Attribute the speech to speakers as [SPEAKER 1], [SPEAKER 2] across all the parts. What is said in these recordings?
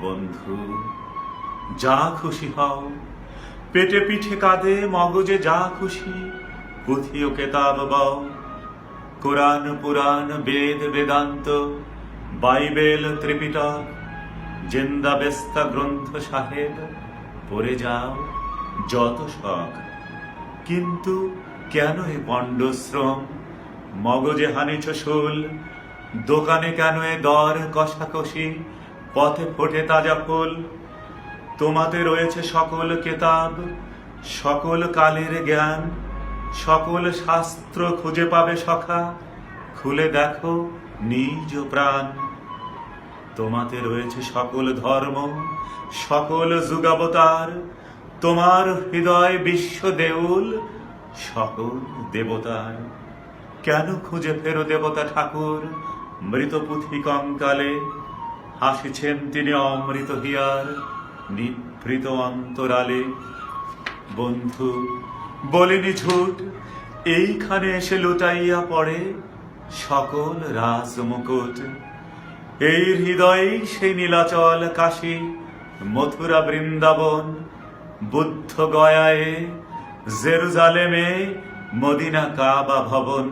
[SPEAKER 1] বন্ধু, যা খুশি হও। পেটে পিঠে কাঁদে, মগজে যা খুশি, পুঁথি ও কেতাব বাও। কোরআন, পুরাণ, বেদ, বেদান্ত, বাইবেল, ত্রিপিটক, জিন্দা, বেস্তা, গ্রন্থ সাহেব, পড়ে যাও, যত শখ। কিন্তু কেন এ পণ্ডশ্রম মগজে হানিছ শুল, দোকানে কেন এ দর কষাকষি? পথে ফোটে তাজা ফুল। তোমাতে রয়েছে সকল কেতাব, সকল কালের জ্ঞান, সকল শাস্ত্র খুঁজে পাবে সখা। খুলে দেখো নিজ প্রাণ। তোমাতে রয়েছে সকল ধর্ম, সকল যুগাবতার। তোমার হৃদয় বিশ্ব দেউল, সকল দেবতার। কেন খুঁজে ফেরো দেবতা ঠাকুর, মৃত পুঁথি কঙ্কালে? হাসিছেন তিনি অমৃত হিয়ার, নিভৃত অন্তরালে। বন্ধু বলিনি ঝুট এইখানে এসে লুটাইয়া পড়ে সকল রাজ মুকুট এই হৃদয়ে সেই নীলাচল কাশী, মথুরা বৃন্দাবন, বুদ্ধ গয়ায়ে, জেরুজালেমে মদিনা কাবা ভবন।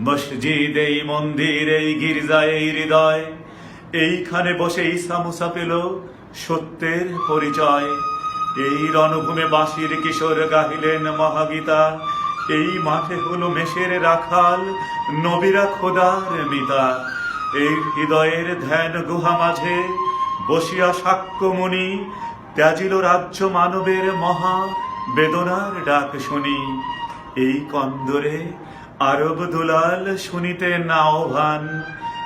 [SPEAKER 1] মসজিদ এই মন্দির, এই গির্জা এই হৃদয় এইখানে বসে ঈসা মুসা পেল সত্যের পরিচয়। এই রণভূমে বাঁশির কিশোর গাহিলেন মহাগীতা। এই মাঠে হলো মেষের রাখাল, নবীরা খোদার মিতা। এই হৃদয়ের ধ্যান গুহা মাঝে বসিয়া সাক্ষ্যমণি, ত্যাজিল রাজ্য মানবের মহা বেদনার ডাক শুনি। এই কন্দরে আরব দুলাল শুনিতে নাওভান